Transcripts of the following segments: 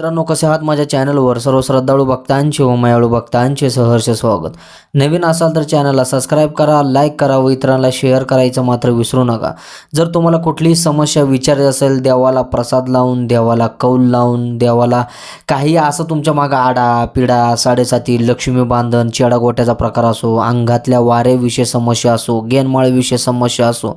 मित्रांनो कसे आहात? माझ्या चॅनलवर सर्व श्रद्धाळू भक्तांचे व मायाळू भक्तांचे सहर्ष स्वागत. नवीन असाल तर चॅनलला सबस्क्राईब करा लाईक करा व इतरांना शेअर करायचं मात्र विसरू नका. जर तुम्हाला कुठलीही समस्या विचारायची असेल देवाला प्रसाद लावून देवाला कौल लावून देवाला काही असं तुमच्या मागं आडा पिडा साडेसाती लक्ष्मी बांधण चेडागोट्याचा प्रकार असो अंगातल्या वाऱ्याविषयी समस्या असो गेनमाळविषयी समस्या असो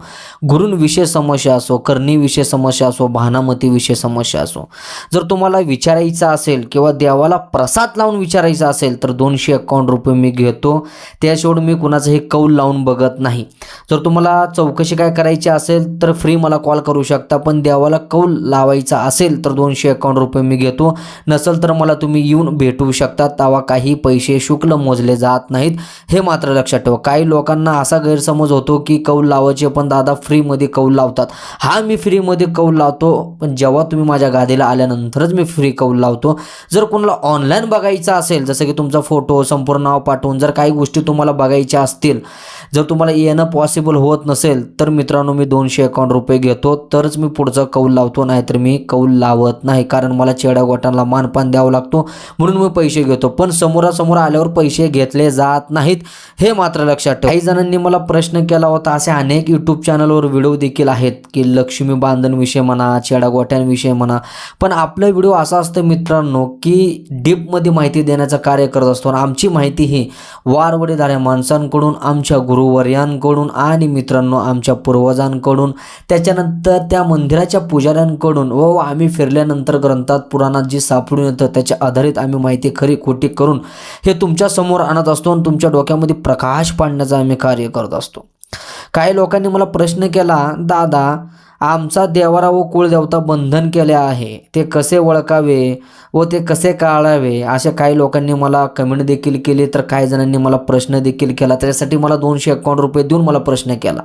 गुरूंविषयी समस्या असो करणीविषयी समस्या असो भानामतीविषयी समस्या असो जर तुम्हाला विचार विचारायचं असेल किंवा देवाला प्रसाद लावून विचारायचं असेल तर दोनशे अकाउंट रुपये मी घेतो. त्याशिवाय मी कुणाचंही कौल लावून बघत नाही. जर तुम्हाला चौकशी काय करायची असेल तर फ्री मला कॉल करू शकता. पण देवाला कौल लावायचा असेल तर दोनशे अकाउंट रुपये मी घेतो. नसेल तर मला तुम्ही येऊन भेटू शकता. तेव्हा काही पैसे शुल्क मोजले जात नाहीत. हे मात्र लक्षात ठेवा. काही लोकांना असा गैरसमज होतो की कौल लावायचे पण दादा फ्रीमध्ये कौल लावतात. हा मी फ्रीमध्ये कौल लावतो पण जेव्हा तुम्ही माझ्या गादीला आल्यानंतरच मी फ्री कौल कौल लावतो. जर कोणाला ऑनलाईन बघायचं असेल जसं की तुमचा फोटो संपूर्ण नाव पाठवून जर काही गोष्टी तुम्हाला बघायच्या असतील जर तुम्हाला येणं पॉसिबल होत नसेल तर मित्रांनो मी दोनशे अकाउंट रुपये घेतो. तरच मी पुढचं कौल लावतो नाहीतर मी कौल लावत नाही कारण मला चेड्यागोटांना मानपान द्यावं लागतो. म्हणून मी पैसे घेतो पण समोरासमोर आल्यावर पैसे घेतले जात नाहीत हे मात्र लक्षात ठेवा. काही जणांनी मला प्रश्न केला होता असे अनेक यूट्यूब चॅनलवर व्हिडिओ देखील आहेत की लक्ष्मी बांधणविषयी म्हणा चेडागोट्यांविषयी म्हणा पण आपला व्हिडिओ असा असतो मित्रांनो की डीपमध्ये माहिती देण्याचं कार्य करत असतो आणि आमची माहिती ही वारवडीधाऱ्या माणसांकडून आमच्या गुरुवर्यांकडून आणि मित्रांनो आमच्या पूर्वजांकडून त्याच्यानंतर त्या मंदिराच्या पुजाऱ्यांकडून व आम्ही फिरल्यानंतर ग्रंथात पुराणात जी सापडून येतं त्याच्या आधारित आम्ही माहिती खरी खोटी करून हे तुमच्यासमोर आणत असतो आणि तुमच्या डोक्यामध्ये प्रकाश पाडण्याचं आम्ही कार्य करत असतो. काही लोकांनी मला प्रश्न केला दादा आमचा देवारा व कुळदेवता बंधन केले आहे. ते कसे ओळखावे व ते कसे काढावे अशा काही लोकांनी मला कमेंट देखील केली. तर काही जणांनी मला प्रश्न देखील केला. त्याच्यासाठी मला दोनशे एकावन्न रुपये देऊन मला प्रश्न केला.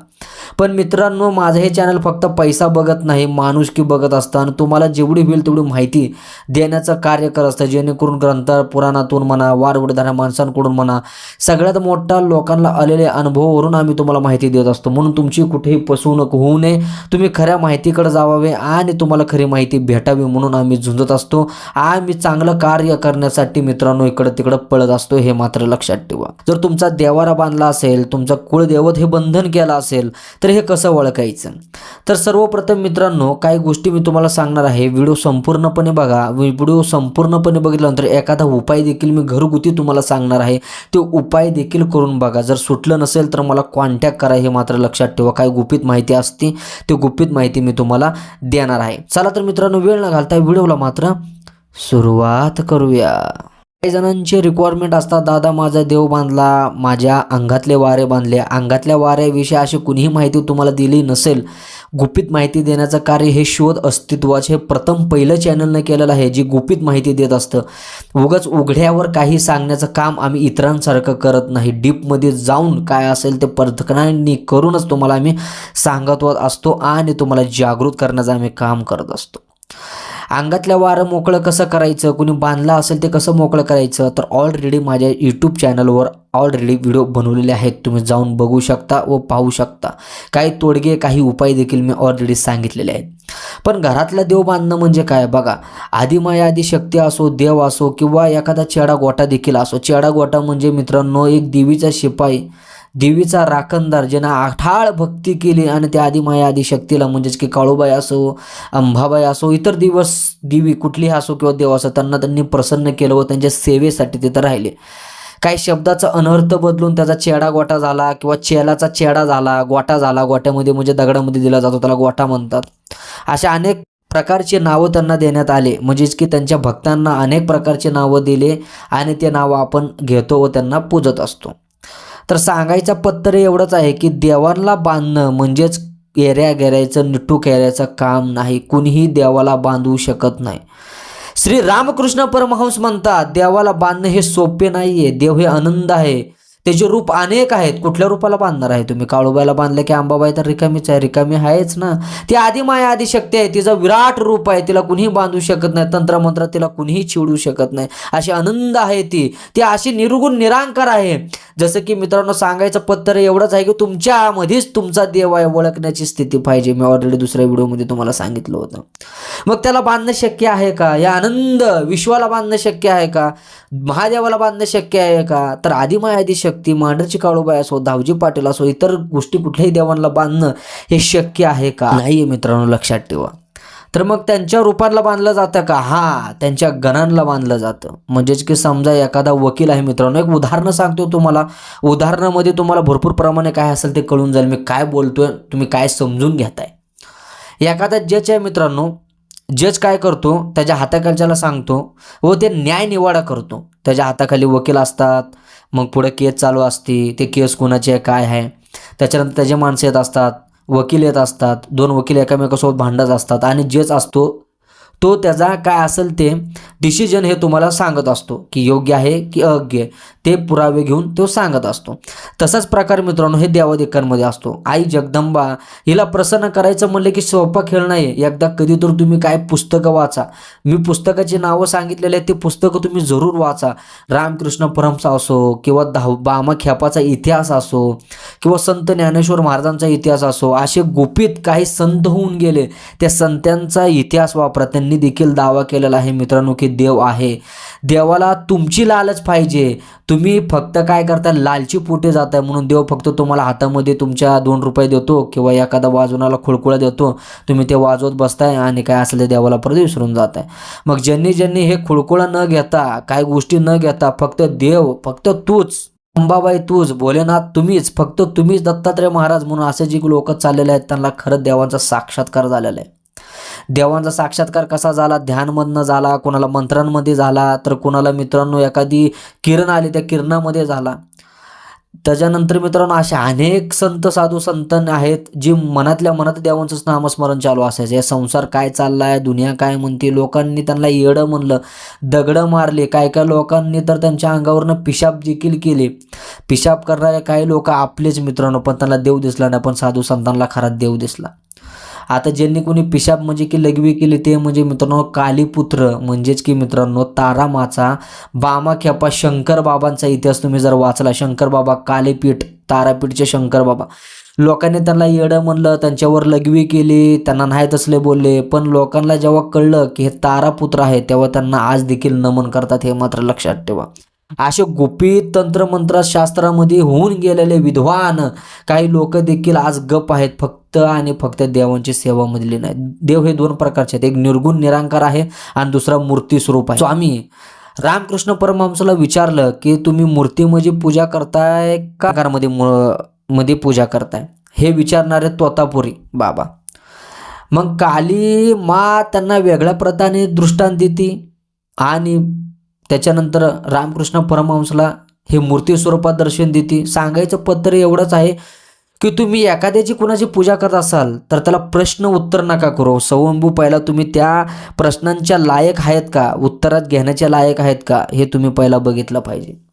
पण मित्रांनो माझं हे चॅनल फक्त पैसा बघत नाही माणुसकी बघत असतं. आणि तुम्हाला जेवढी होईल तेवढी माहिती देण्याचं कार्य करत असतं. जेणेकरून ग्रंथ पुराणातून म्हणा वारवडधाऱ्या माणसांकडून म्हणा सगळ्यात मोठा लोकांना आलेले अनुभवावरून आम्ही तुम्हाला माहिती देत असतो. म्हणून तुमची कुठेही फसवणूक होऊ नये. तुम्ही खरं खऱ्या माहितीकडे जावावे आणि तुम्हाला खरी माहिती भेटावी म्हणून आम्ही झुंजत असतो. आम्ही चांगलं कार्य करण्यासाठी मित्रांनो इकडं तिकडं पळत असतो हे मात्र लक्षात ठेवा. जर तुमचा देवारा बांधला असेल तुमचा कुळदेवत हे बंधन केलं असेल तर हे कसं ओळखायचं? तर सर्वप्रथम मित्रांनो काही गोष्टी मी तुम्हाला सांगणार आहे. व्हिडिओ संपूर्णपणे बघा. व्हिडिओ संपूर्णपणे बघितल्यानंतर एखादा उपाय देखील मी घरगुती तुम्हाला सांगणार आहे. ते उपाय देखील करून बघा. जर सुटलं नसेल तर मला कॉन्टॅक्ट करा हे मात्र लक्षात ठेवा. काही गुपित माहिती असते ते गुपित माहिती मी तुम्हाला देणार आहे. चला तर मित्रांनो वेळ न घालता व्हिडिओला मात्र सुरुवात करूया. काही जणांचे रिक्वायरमेंट असतात दादा माझा देव बांधला माझ्या अंगातले वारे बांधले. अंगातल्या वाऱ्याविषयी अशी कुणीही माहिती तुम्हाला दिली नसेल गुपित माहिती देण्याचं कार्य हे शोध अस्तित्वाचे हे प्रथम पहिलं चॅनलनं केलेलं आहे जी गुपित माहिती देत असतं. उगाच उघड्यावर काही सांगण्याचं काम आम्ही इतरांसारखं करत नाही. डीपमध्ये जाऊन काय असेल ते परतकणांनी करूनच तुम्हाला आम्ही सांगत असतो आणि तुम्हाला जागृत करण्याचं आम्ही काम करत असतो. अंगातल्या वारं मोकळं कसं करायचं? कुणी बांधलं असेल ते कसं मोकळं करायचं? तर ऑलरेडी माझ्या यूट्यूब चॅनलवर ऑलरेडी व्हिडिओ बनवलेले आहेत. तुम्ही जाऊन बघू शकता व पाहू शकता. काही तोडगे काही उपाय देखील मी ऑलरेडी सांगितलेले आहेत. पण घरातला देव बांधणं म्हणजे काय? बघा आदिमाया आधी शक्ती असो देव असो किंवा एखादा चेडा गोटा देखील असो. चेडा गोटा म्हणजे मित्रांनो एक देवीचा शिपाई. देवीचा राखणदार ज्यानं आठाळ भक्ती केली आणि त्या आदिमाया आदी शक्तीला म्हणजेच की काळूबाई असो अंबाबाई असो इतर दिवस देवी कुठलीही असो किंवा देव असो त्यांना त्यांनी प्रसन्न केलं व त्यांच्या सेवेसाठी तिथं राहिले. काही शब्दाचा अनर्थ बदलून त्याचा चेडा गोटा झाला किंवा चेलाचा चेडा झाला गोटा झाला गोट्यामध्ये म्हणजे दगडामध्ये दिला जातो त्याला गोटा म्हणतात. अशा अनेक प्रकारचे नावं त्यांना देण्यात आले. म्हणजेच की त्यांच्या भक्तांना अनेक प्रकारचे नावं दिले आणि ते नावं आपण घेतो व त्यांना पूजत असतो. तर सांगायचा पत्तर एवढंच आहे की देवांना बांधणं म्हणजेच एऱ्या गेऱ्याचं निठूक एऱ्याचं काम नाही. कुणीही देवाला बांधू शकत नाही. श्री रामकृष्ण परमहंस म्हणतात देवाला बांधणं हे सोपे नाही आहे देव हे आनंद आहे. त्याचे रूप अनेक आहेत. कुठल्या रूपाला बांधणार आहे तुम्ही? काळूबाईला बांधलं की अंबाबाई तर रिकामीच आहे. रिकामी आहेच ना. ती आधी माया आधी शक्ती आहे. तिचं विराट रूप आहे. तिला कुणीही बांधू शकत नाही. तंत्रमंत्र तिला कुणीही चिडू शकत नाही. अशी आनंद आहे ती. ती अशी निर्गुण निरांकार आहे. जसं की मित्रांनो सांगायचं पत्तर एवढंच आहे की तुमच्यामध्येच तुमचा देव आहे ओळखण्याची स्थिती पाहिजे. मी ऑलरेडी दुसऱ्या व्हिडिओमध्ये तुम्हाला सांगितलं होतं. मग त्याला बांधणं शक्य आहे का? या आनंद विश्वाला बांधणं शक्य आहे का? महादेवाला बांधणं शक्य आहे का? तर आदिमायादी शक्ती मांडरची काळूबाई असो धावजी पाटील असो इतर गोष्टी कुठल्याही देवांना बांधणं हे शक्य आहे का? नाही मित्रांनो लक्षात ठेवा. तर मग त्यांच्या रूपांना बांधलं जातं का? हा त्यांच्या गणांना बांधलं जातं. म्हणजेच की समजा एखादा वकील आहे मित्रांनो एक उदाहरणं सांगतो तुम्हाला. उदाहरणामध्ये तुम्हाला भरपूर प्रमाणे काय असेल ते कळून जाईल. मी काय बोलतोय तुम्ही काय समजून घेताय. एखादा जज आहे मित्रांनो जज काय करतो त्याच्या हाताखालच्याला सांगतो व ते न्याय निवाडा करतो. त्याच्या हाताखाली वकील असतात मग पुढे केस चालू असते ते केस कोणाची आहे काय आहे. त्याच्यानंतर त्याचे माणसं येत असतात. वकील येत असतात दोन वकील एकामेकासोबत भांडत असतात आणि जेच असतो तो त्याचा काय असेल ते डिसिजन हे तुम्हाला सांगत असतो की योग्य आहे की अयोग्य ते पुरावे घेऊन तो सांगत असतो. तसाच प्रकार मित्रांनो हे देवादेकांमध्ये असतो. आई जगदंबा हिला प्रसन्न करायचं म्हणलं की सोपा खेळ नाही एकदा कधी तर तुम्ही काय पुस्तकं वाचा. मी पुस्तकाची नावं सांगितलेली आहेत ते पुस्तकं तुम्ही जरूर वाचा. रामकृष्ण परमचा असो किंवा धाव बामाख्यापाचा इतिहास असो किंवा संत ज्ञानेश्वर महाराजांचा इतिहास असो असे गुपित काही संत होऊन गेले त्या संतांचा इतिहास वापरा त्यांनी देखील दावा केलेला आहे मित्रांनो की देव आहे. देवाला तुमची लालच पाहिजे. तुम्ही फक्त काय करता लालची पोटे जाताय म्हणून देव फक्त तुम्हाला हातामध्ये तुमच्या दोन रुपये देतो किंवा एखादा वाजवणाला खुळकुळा देतो. तुम्ही ते वाजवत बसताय आणि काय असलं देवाला परत विसरून जाताय. मग ज्यांनी ज्यांनी हे खुळकुळा न घेता काय गोष्टी न घेता फक्त देव फक्त तूच अंबाबाई तूच भोलेनाथ तुम्हीच फक्त तुम्हीच दत्तात्रय महाराज म्हणून असे जी लोक चाललेले आहेत त्यांना खरंच देवांचा साक्षात्कार झालेला आहे. देवांचा साक्षात्कार कसा झाला? ध्यानमधनं झाला? कोणाला मंत्रांमध्ये झाला? तर कोणाला मित्रांनो एखादी किरण आली त्या किरणामध्ये झाला. त्याच्यानंतर मित्रांनो असे अनेक संत साधू संत आहेत जी मनातल्या मनात देवांचंच नामस्मरण चालू असायचं. या संसार काय चाललाय? दुनिया काय म्हणते? लोकांनी त्यांना येडं म्हणलं दगडं मारले. काय काय लोकांनी तर त्यांच्या अंगावरनं पिशाब देखील केले. पिशाब करणारे काही लोक आपलेच मित्रांनो पण त्यांना देव दिसला नाही. पण साधू संतांना खरा देव दिसला. आता ज्यांनी कोणी पिशाब म्हणजे की लघवी केली ते म्हणजे मित्रांनो कालीपुत्र. म्हणजेच की मित्रांनो तारामाचा बामा खेपा शंकर बाबांचा इतिहास तुम्ही जर वाचला शंकर बाबा कालीपीठ तारापीठचे शंकर बाबा. लोकांनी त्यांना येडं म्हणलं त्यांच्यावर लघवी केली त्यांना नाही तसले बोलले. पण लोकांना जेव्हा कळलं की हे तारापुत्र आहे तेव्हा त्यांना आज देखील नमन करतात हे मात्र लक्षात ठेवा. असे गुपित तंत्रमंत्र शास्त्रामध्ये होऊन गेलेले विद्वान काही लोक देखील आज गप आहेत. फक्त आणि फक्त देवांची सेवा मधली नाही. देव हे दोन प्रकारचे आहेत. एक निर्गुण निरांकार आहे आणि दुसरा मूर्ती स्वरूप आहे. स्वामी रामकृष्ण परमहंसाला विचारलं की तुम्ही मूर्तीमध्ये पूजा करताय का घरामध्ये मध्ये पूजा करताय? हे विचारणारे तोतापुरी बाबा. मग काली मा त्यांना वेगळ्या प्रकारे दृष्टांत देते आणि त्याच्यानंतर रामकृष्ण परमहंसला हे मूर्ती स्वरूपात दर्शन देते. सांगायचं पत्र एवढंच आहे की तुम्ही एखाद्याची कुणाची पूजा करत असाल तर त्याला प्रश्न उत्तर नका करू. स्वयंभू पहिला तुम्ही त्या प्रश्नांच्या लायक आहेत का? उत्तरात घेण्याच्या लायक आहेत का? हे तुम्ही पहिला बघितलं पाहिजे.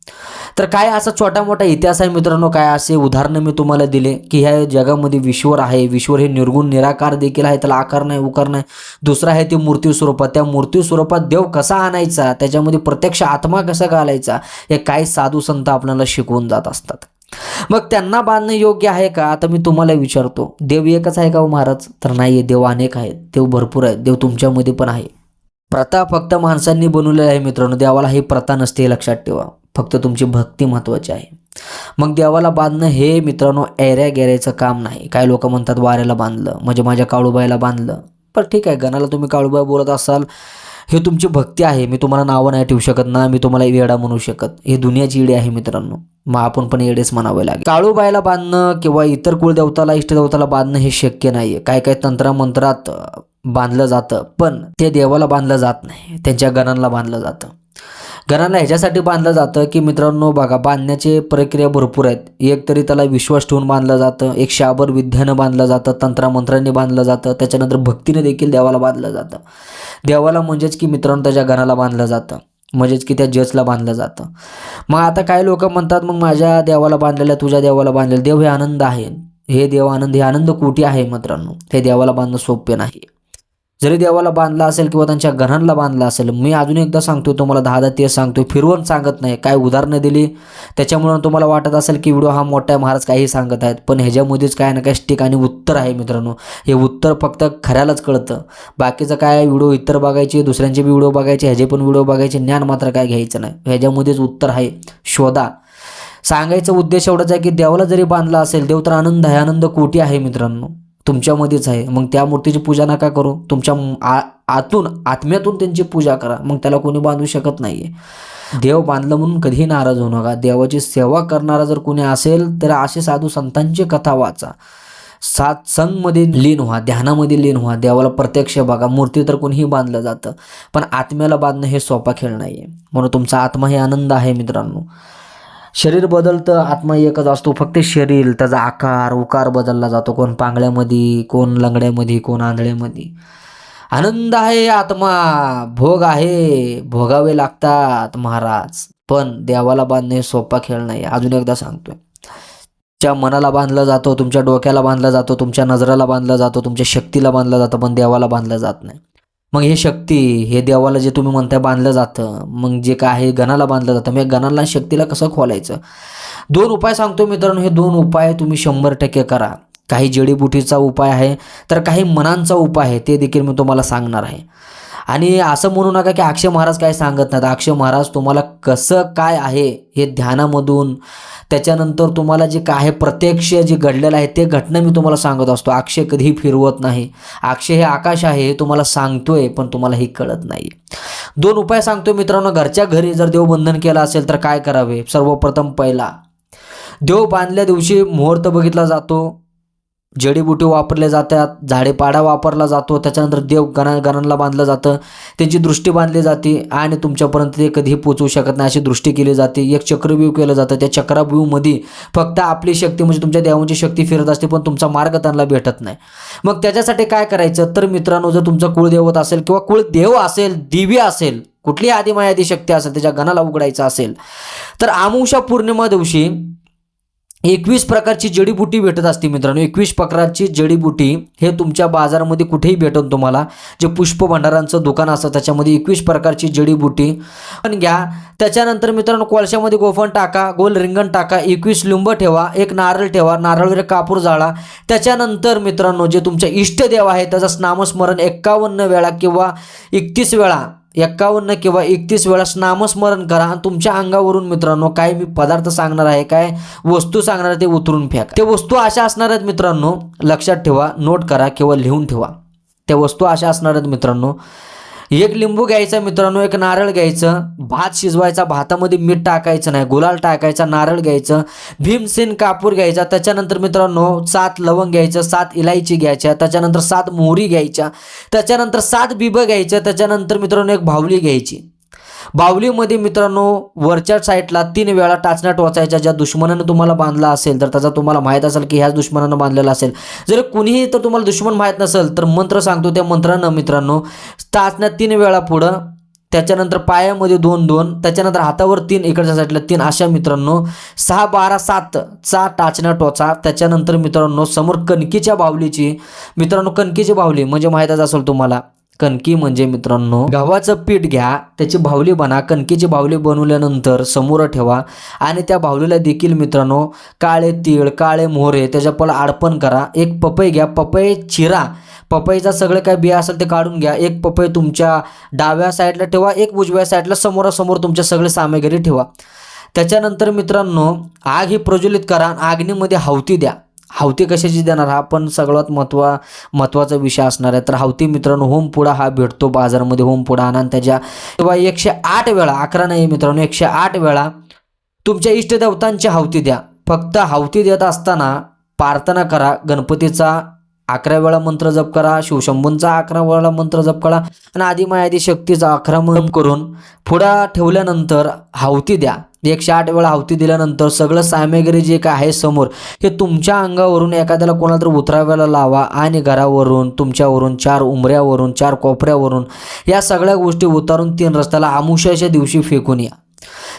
तर काय असा छोटा मोठा इतिहास आहे मित्रांनो? काय असे उदाहरणं मी तुम्हाला दिले की ह्या जगामध्ये विश्वर आहे. विश्वर हे निर्गुण निराकार देखील आहे. त्याला आकार नाही उकार नाही. दुसरा आहे ते मूर्ती स्वरूपात. त्या मूर्ती स्वरूपात देव कसा आणायचा? त्याच्यामध्ये प्रत्यक्ष आत्मा कसा घालायचा? हे काही साधू संत आपल्याला शिकवून जात असतात. मग त्यांना बांधणं योग्य आहे का? आता मी तुम्हाला विचारतो. देव एकच आहे का हो महाराज? तर नाही देव अनेक आहेत. देव भरपूर आहेत. देव तुमच्यामध्ये पण आहे. प्रथा फक्त माणसांनी बनवलेला आहे मित्रांनो. देवाला ही प्रथा नसते लक्षात ठेवा. फक्त तुमची भक्ती महत्त्वाची आहे. मग देवाला बांधणं हे मित्रांनो एऱ्या गॅऱ्याचं काम नाही. काही लोक म्हणतात वाऱ्याला बांधलं म्हणजे माझ्या काळूबाईला बांधलं. पण ठीक आहे गणाला तुम्ही काळूबाई बोलत असाल हे तुमची भक्ती आहे. मी तुम्हाला नावं नाही ठेवू शकत ना मी तुम्हाला येडा म्हणू शकत. हे दुनियाची येडी आहे मित्रांनो. मग आपण पण येडेच म्हणावे लागेल. काळूबाईला बांधणं किंवा इतर कुलदेवताला इष्टदेवताला बांधणं हे शक्य नाही आहे काय काय तंत्रामंत्रात बांधलं जातं पण ते देवाला बांधलं जात नाही. त्यांच्या गणांना बांधलं जातं. घराला ह्याच्यासाठी बांधलं जातं की मित्रांनो बघा बांधण्याचे प्रक्रिया भरपूर आहेत. एक तरी त्याला विश्वास ठेवून बांधलं जातं एक शाबर विद्यानं बांधलं जातं तंत्रामंत्रांनी बांधलं जातं त्याच्यानंतर भक्तीने देखील देवाला बांधलं जातं. देवाला म्हणजेच की मित्रांनो त्याच्या घराला बांधलं जातं. म्हणजेच की त्या जजला बांधलं जातं. मग आता काही लोक म्हणतात मग माझ्या देवाला बांधलेल्या तुझ्या देवाला बांधलेलं देव हे आनंद आहे. हे देव आनंद हे आनंद कोटी आहे मित्रांनो? हे देवाला बांधणं सोपे नाही. जरी देवाला बांधला असेल किंवा त्यांच्या गणांना बांधला असेल मी अजून एकदा सांगतो तुम्हाला दहा दहा तेच सांगतो फिरवून सांगत नाही काय उदाहरणं दिली? त्याच्यामुळं तुम्हाला वाटत असेल की व्हिडिओ हा मोठा आहे महाराज काही सांगत आहेत पण ह्याच्यामध्येच काय ना काय स्टिक आणि उत्तर आहे मित्रांनो. हे उत्तर फक्त खऱ्यालाच कळतं. बाकीचं काय व्हिडिओ इतर बघायचे दुसऱ्यांचे बी व्हिडिओ बघायचे ह्याचे पण व्हिडिओ बघायचे ज्ञान मात्र काय घ्यायचं नाही. ह्याच्यामध्येच उत्तर आहे शोधा. सांगायचा उद्देश एवढाच आहे की देवाला जरी बांधला असेल देव तर आनंद आहे आनंद कोटी आहे मित्रांनो. तुमच्यामध्येच आहे. मग त्या मूर्तीची पूजा नका करू. तुमच्या आ- आतून आत्म्यातून त्यांची पूजा करा. मग त्याला कोणी बांधू शकत नाही आहे देव बांधलं म्हणून कधीही नाराज होऊ नका. देवाची सेवा करणारा जर कोणी असेल तर असे साधू संतांची कथा वाचा. सात संगमध्ये लीन व्हा. ध्यानामध्ये लीन व्हा. देवाला प्रत्यक्ष बघा. मूर्ती तर कोणीही बांधलं जातं. पण आत्म्याला बांधणं हे सोपा खेळ नाही आहे म्हणून तुमचा आत्मा हे आनंद आहे मित्रांनो. शरीर बदलतं आत्मा एकच असतो फक्त शरीर. त्याचा आकार उकार बदलला जातो. कोण पांगळ्यामध्ये कोण लंगड्यामध्ये कोण आंधळ्यामध्ये. आनंद आहे आत्मा भोग आहे भोगावे लागतात महाराज. पण देवाला बांधणे सोपा खेळ नाही अजून एकदा सांगतोय. तुमच्या मनाला बांधलं जातो तुमच्या डोक्याला बांधला जातो तुमच्या नजराला बांधला जातो तुमच्या शक्तीला बांधलं जातं पण देवाला बांधलं जात नाही. मग हे शक्ती हे देवाला जे तुम्ही म्हणताय बांधलं जातं मग जे काय आहे गणाला बांधलं जातं. मग गणाला शक्तीला कसं खोलायचं? दोन उपाय सांगतो मित्रांनो. हे दोन उपाय तुम्ही शंभर टक्के करा. काही जडीबुटीचा उपाय आहे तर काही मनांचा उपाय आहे ते देखील मी तुम्हाला सांगणार आहे. आणि असं म्हणू नका की अक्षय महाराज काय सांगत नाहीत. अक्षय महाराज तुम्हाला कसं काय आहे हे ध्यानामधून त्याच्यानंतर तुम्हाला जे काय प्रत्यक्ष जे घडलेलं आहे ते घटना मी तुम्हाला सांगत असतो. अक्षय कधीही फिरवत नाही. अक्षय हे आकाश आहे हे तुम्हाला सांगतोय पण तुम्हाला हे कळत नाही दोन उपाय सांगतोय मित्रांनो. घरच्या घरी जर देवबंधन केलं असेल तर काय करावे? सर्वप्रथम पहिला देव बांधल्या दिवशी मुहूर्त बघितला जातो. जडीबुटी वापरल्या जातात झाडेपाडा वापरला जातो त्याच्यानंतर देव गणा गणांना बांधलं जातं त्यांची दृष्टी बांधली जाते आणि तुमच्यापर्यंत ते कधीही पोचवू शकत नाही अशी दृष्टी केली जाते. एक चक्रव्यूह केलं जातं. त्या चक्रव्यूहमध्ये फक्त आपली शक्ती म्हणजे तुमच्या देवांची शक्ती फिरत असते पण तुमचा मार्ग त्यांना भेटत नाही. मग त्याच्यासाठी काय करायचं? तर मित्रांनो जर तुमचं कुळदेवत असेल किंवा कुळदेव असेल दिव्य असेल कुठली आदिमायादी शक्ती असेल त्याच्या गणाला उघडायचं असेल तर आमुषा पौर्णिमा दिवशी एकवीस प्रकारची जडीबुटी भेटत असते मित्रांनो. एकवीस प्रकारची जडीबुटी हे तुमच्या बाजारामध्ये कुठेही भेटून तुम्हाला. जे पुष्प भंडारांचं दुकान असतं त्याच्यामध्ये एकवीस प्रकारची जडीबुटी. पण घ्या. त्याच्यानंतर मित्रांनो कोळशामध्ये गोफण टाका गोल रिंगण टाका एकवीस लिंब ठेवा एक नारळ ठेवा नारळवर कापूर जाळा. त्याच्यानंतर मित्रांनो जे तुमच्या इष्टदेव आहे त्याचं नामस्मरण एक्कावन्न वेळा किंवा एकतीस वेळा एक्कावन्न किंवा एकतीस वेळा नामस्मरण करा आणि तुमच्या अंगावरून मित्रांनो काय मी पदार्थ सांगणार आहे काय वस्तू सांगणार आहे ते उतरून फेका. ते वस्तू अशा असणार आहेत मित्रांनो लक्षात ठेवा नोट करा किंवा लिहून ठेवा. त्या वस्तू अशा असणार आहेत मित्रांनो एक लिंबू घ्यायचा मित्रांनो एक नारळ घ्यायचं. भात शिजवायचा भातामध्ये मीठ टाकायचं नाही गुलाल टाकायचा नारळ घ्यायचं. भीमसेन कापूर घ्यायचा त्याच्यानंतर मित्रांनो सात लवंग घ्यायचं सात इलायची घ्यायच्या त्याच्यानंतर सात मोहरी घ्यायच्या त्याच्यानंतर सात बिबं घ्यायच्या त्याच्यानंतर मित्रांनो एक भावली घ्यायची. बावलीमध्ये मित्रांनो वरच्या साईडला तीन वेळा टाचण्या टोचायच्या ज्या दुश्मनानं तुम्हाला बांधला असेल तर त्याचा तुम्हाला माहीत असेल की ह्याच दुश्मनानं बांधलेला असेल. जर कुणीही तर तुम्हाला दुश्मन माहीत नसेल तर मंत्र सांगतो त्या मंत्रानं मित्रांनो टाचण्या तीन वेळा पुढं त्याच्यानंतर पायामध्ये दोन दोन त्याच्यानंतर हातावर तीन इकडच्या साईडला तीन अशा मित्रांनो सहा बारा सात चा टाचण्या टोचा. त्याच्यानंतर मित्रांनो समोर कणकीच्या बावलीची मित्रांनो कणकीची बावली म्हणजे माहीतच असेल तुम्हाला. कणकी म्हणजे मित्रांनो गव्हाचं पीठ घ्या त्याची बाहुली बना कणकीची बाहुली बनवल्यानंतर समोर ठेवा आणि त्या बाहुलीला देखील मित्रांनो काळे तीळ काळे मोहरे त्याच्या पण अर्पण करा. एक पपई घ्या पपई चिरा. पपईचा सगळं काय बिया असेल ते काढून घ्या. एक पपई तुमच्या डाव्या साईडला ठेवा एक उजव्या साईडला समोरासमोर तुमच्या सगळे सामग्री ठेवा. त्याच्यानंतर मित्रांनो आग ही प्रज्वलित करा आणि आग्नीमध्ये हावती द्या. हावती कशाची देणार? हा पण सगळ्यात महत्त्वा महत्त्वाचा विषय असणार आहे. तर हावती मित्रांनो होम पुडा हा भेटतो बाजारामध्ये होम पुडा आणि त्याच्या किंवा एकशे आठ वेळा अकरा नाही मित्रांनो एकशे आठ वेळा तुमच्या इष्टदेवतांची हावती द्या. फक्त हावती देत असताना प्रार्थना करा. गणपतीचा अकरा वेळा मंत्र जप करा. शिवशंभूंचा अकरा वेळा मंत्र जप करा. आणि आदिमायादी शक्तीचा अकरा जप करून पुढा ठेवल्यानंतर हावती द्या. एकशे आठ वेळा हावती दिल्यानंतर सगळं सामग्री जे काय आहे समोर हे तुमच्या अंगावरून एखाद्याला कोणाला तर उतराव्याला लावा आणि घरावरून तुमच्यावरून चार उमऱ्यावरून चार कोपऱ्यावरून या सगळ्या गोष्टी उतारून तीन रस्त्याला आमुष्याच्या दिवशी फेकून या.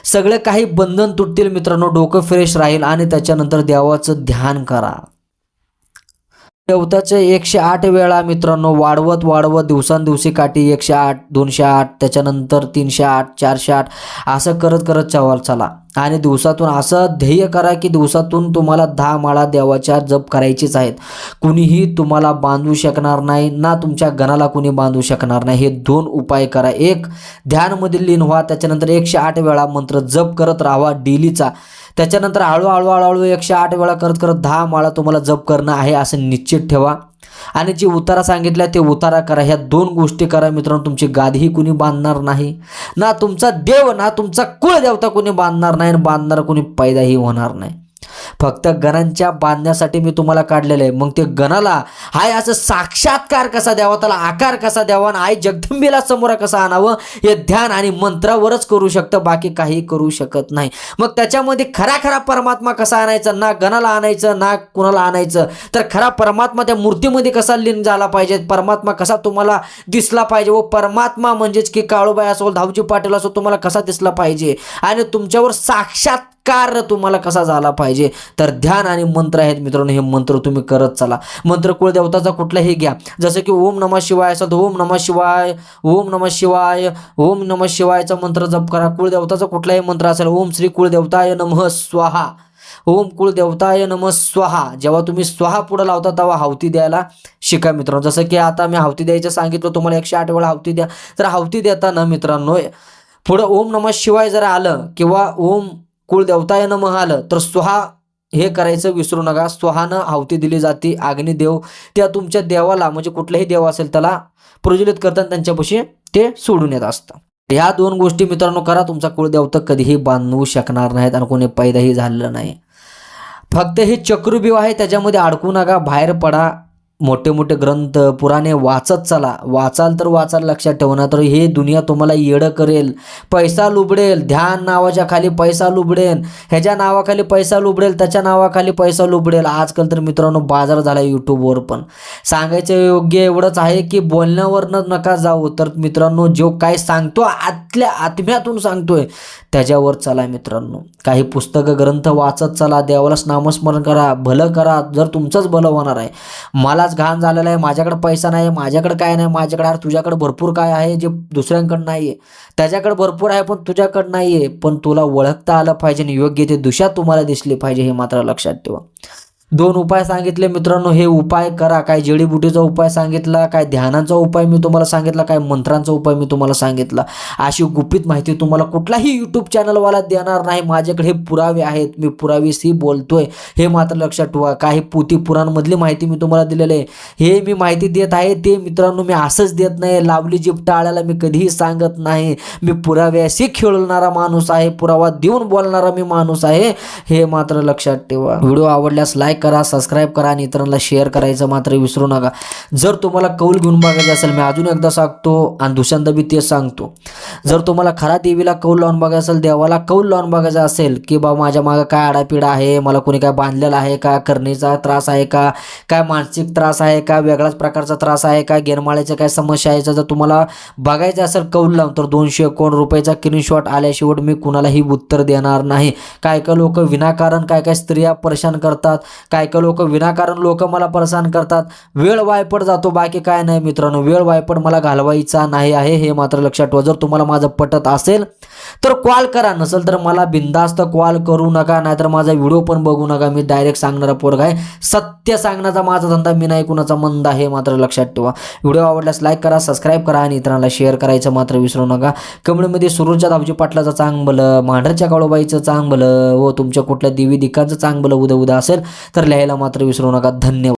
सगळे काही बंधन तुटतील मित्रांनो डोकं फ्रेश राहील आणि त्याच्यानंतर देवाचं ध्यान करा. गवताचे एकशे आठ वेळा मित्रांनो वाढवत वाढवत दिवसांदिवशी काठी एकशे आठ दोनशे आठ त्याच्यानंतर तीनशे आठ चारशे आठ असं करत करत चवाल चला आणि दिवसातून असं ध्येय करा की दिवसातून तुम्हाला दहा माळा देवाच्या जप करायचीच आहेत. कुणीही तुम्हाला बांधू शकणार नाही ना तुमच्या गणाला कुणी बांधू शकणार नाही. हे दोन उपाय करा. एक ध्यानमध्ये लीन व्हा. त्याच्यानंतर एकशे आठ वेळा मंत्र जप करत राहावा डेलीचा. त्याच्यानंतर हळूहळू हळूहळू एकशे आठ वेळा करत करत दहा माळा तुम्हाला जप करणं आहे असं निश्चित ठेवा. आणि जे उतारा सांगितला ते उतारा करा. ह्या दोन गोष्टी करा मित्रांनो. तुमची गादीही कुणी बांधणार नाही. ना तुमचा देव ना तुमचा कुळदेवता कुणी बांधणार नाही आणि बांधणार कुणी पैदाही होणार नाही. फक्त गणांच्या बांधण्यासाठी मी तुम्हाला काढलेलं आहे. मग ते गणाला हाय असं साक्षात्कार कसा द्यावा? त्याला आकार कसा द्यावा? आणि आई जगदंबीला समोर कसं आणावं? हे ध्यान आणि मंत्रावरच करू शकतं बाकी काही करू शकत नाही. मग त्याच्यामध्ये खरा खरा परमात्मा कसा आणायचा? ना गणाला आणायचं ना कुणाला आणायचं? तर खरा परमात्मा त्या मूर्तीमध्ये कसा लीन झाला पाहिजे? परमात्मा कसा तुम्हाला दिसला पाहिजे? व परमात्मा म्हणजेच की काळूबाई असो धावजी पाटील असो तुम्हाला कसा दिसला पाहिजे? आणि तुमच्यावर साक्षात कार तुम्हाला कसा झाला पाहिजे? तर ध्यान आणि मंत्र आहेत मित्रांनो हे मंत्र तुम्ही करत चला. मंत्र कुळदेवताचा कुठलाही घ्या. जसं की ओम नमः शिवाय असेल तर ओम नमः शिवाय ओम नमः शिवाय ओम नमः शिवायचा मंत्र जप करा. कुळदेवताचा कुठलाही मंत्र असेल ओम श्री कुळदेवताय नमः स्वाहा. ओम कुळदेवताय नमः स्वाहा. जेव्हा तुम्ही स्वाहा पुढं लावता तेव्हा हावती द्यायला शिका मित्रांनो. जसं की आता मी हावती द्यायचं सांगितलं तुम्हाला एकशे आठ वेळा हावती द्या. तर हावती देताना मित्रांनो पुढं ओम नमः शिवाय जर आलं किंवा ओम कुळदेवताय नमः आलं. तर स्वहा हे करायचं विसरू नका. स्वहानं हावती दिली जाते. अग्निदेव त्या तुमच्या देवाला म्हणजे कुठलाही देव असेल त्याला प्रज्वलित करताना त्यांच्यापाशी ते सोडून येत असतं. ह्या दोन गोष्टी मित्रांनो करा. तुमचा कुळदेवता कधीही बांधवू शकणार नाहीत आणि कोणी पैदाही झालेलं नाही. फक्त हे चक्रुबिव आहे. त्याच्यामध्ये अडकू नका. बाहेर पडा. मोठे मोठे ग्रंथ पुराणे वाचत चला. वाचाल तर वाचाल लक्षात ठेवणार तर हे दुनिया तुम्हाला येडं करेल. पैसा लुबडेल. ध्यान नावाच्या खाली पैसा लुबडेल. ह्याच्या नावाखाली पैसा लुबडेल त्याच्या नावाखाली पैसा लुबडेल. आजकाल तर मित्रांनो बाजार झाला यूट्यूबवर पण. सांगायचं योग्य एवढंच आहे की बोलण्यावरनं नका जाऊ. तर मित्रांनो जो काय सांगतो आतल्या आत्म्यातून सांगतोय त्याच्यावर चला मित्रांनो. काही पुस्तकं ग्रंथ वाचत चला. देवालाच नामस्मरण करा. भलं करा. जर तुमचंच भलं होणार आहे. मला मलाच घाण झालेला आहे. माझ्याकडे पैसा नाही. माझ्याकडे काय नाही. माझ्याकडे अरे तुझ्याकडे भरपूर काय आहे जे दुसऱ्यांकडे नाही आहे त्याच्याकडे भरपूर आहे पण तुझ्याकडे नाही आहे पण तुला ओळखता आलं पाहिजे आणि योग्य ते दुशा तुम्हाला दिसली पाहिजे हे मात्र लक्षात ठेवा. दोन उपाय सांगितले मित्रांनो हे उपाय करा. काय जडीबुटीचा उपाय सांगितला काय ध्यानाचा उपाय मी तुम्हाला सांगितला काय मंत्रांचा उपाय मी तुम्हाला सांगितला. अशी गुपित माहिती तुम्हाला कुठलाही यूट्यूब चॅनलवाला देणार नाही. माझ्याकडे हे पुरावे आहेत. मी पुरावेशी बोलतोय. हे मात्र लक्षात ठेवा. काही पोती पुराणमधली माहिती मी तुम्हाला दिलेली आहे. हे मी माहिती देत आहे. ते मित्रांनो मी असंच देत नाही. लावली जीप टाळायला मी कधीही सांगत नाही. मी पुराव्याशी खेळणारा माणूस आहे. पुरावा देऊन बोलणारा मी माणूस आहे. हे मात्र लक्षात ठेवा. व्हिडिओ आवडल्यास लाईक करा सबस्क्राईब करा आणि इतरांना शेअर करायचं मात्र विसरू नका. जर तुम्हाला कौल घेऊन बघायचं असेल मी अजून एकदा सांगतो आणि दुसऱ्यांदा बी तेच सांगतो. जर तुम्हाला खरा देवीला कौल लावून बघायचं असेल देवाला कौल लावून बघायचं असेल की बाबा माझ्या मागं काय आडापिडा आहे मला कोणी काय बांधलेलं आहे का करणीचा त्रास आहे का काय मानसिक त्रास आहे का वेगळाच प्रकारचा त्रास आहे का गेरमाळ्याच्या काय समस्या आहे जर तुम्हाला बघायचं असेल कौल लावून तर दोनशे एकोण रुपयाचा स्क्रीनशॉट आल्याशिवाय मी कुणालाही उत्तर देणार नाही. काय काय लोक विनाकारण काय काय स्त्रिया परेशान करतात काय काय लोक विनाकारण लोक मला परेशान करतात. वेळ वायपड जातो बाकी काय नाही मित्रांनो. वेळ वायपड मला घालवायचा नाही आहे हे मात्र लक्षात ठेवा. जर तुम्हाला माझं पटत असेल तर कॉल करा. नसेल तर मला बिंदास्त कॉल करू नका नाहीतर माझा व्हिडिओ पण बघू नका. मी डायरेक्ट सांगणारा पोरगा आहे. सत्य सांगण्याचा माझा धंदा मी नाही कुणाचा मंद आहे मात्र लक्षात ठेवा. व्हिडिओ आवडल्यास लाईक करा सबस्क्राईब करा आणि इतरांना शेअर करायचं मात्र विसरू नका. कमेंटमध्ये सुरूच्या दावजी पाटलाचं चांगलं मांढरच्या काळोबाईचं चांगलं व तुमच्या कुठल्या देवी दिकांचं चांगलं उद्या उद्या असेल तर लिहायला मात्र विसरू नका. धन्यवाद.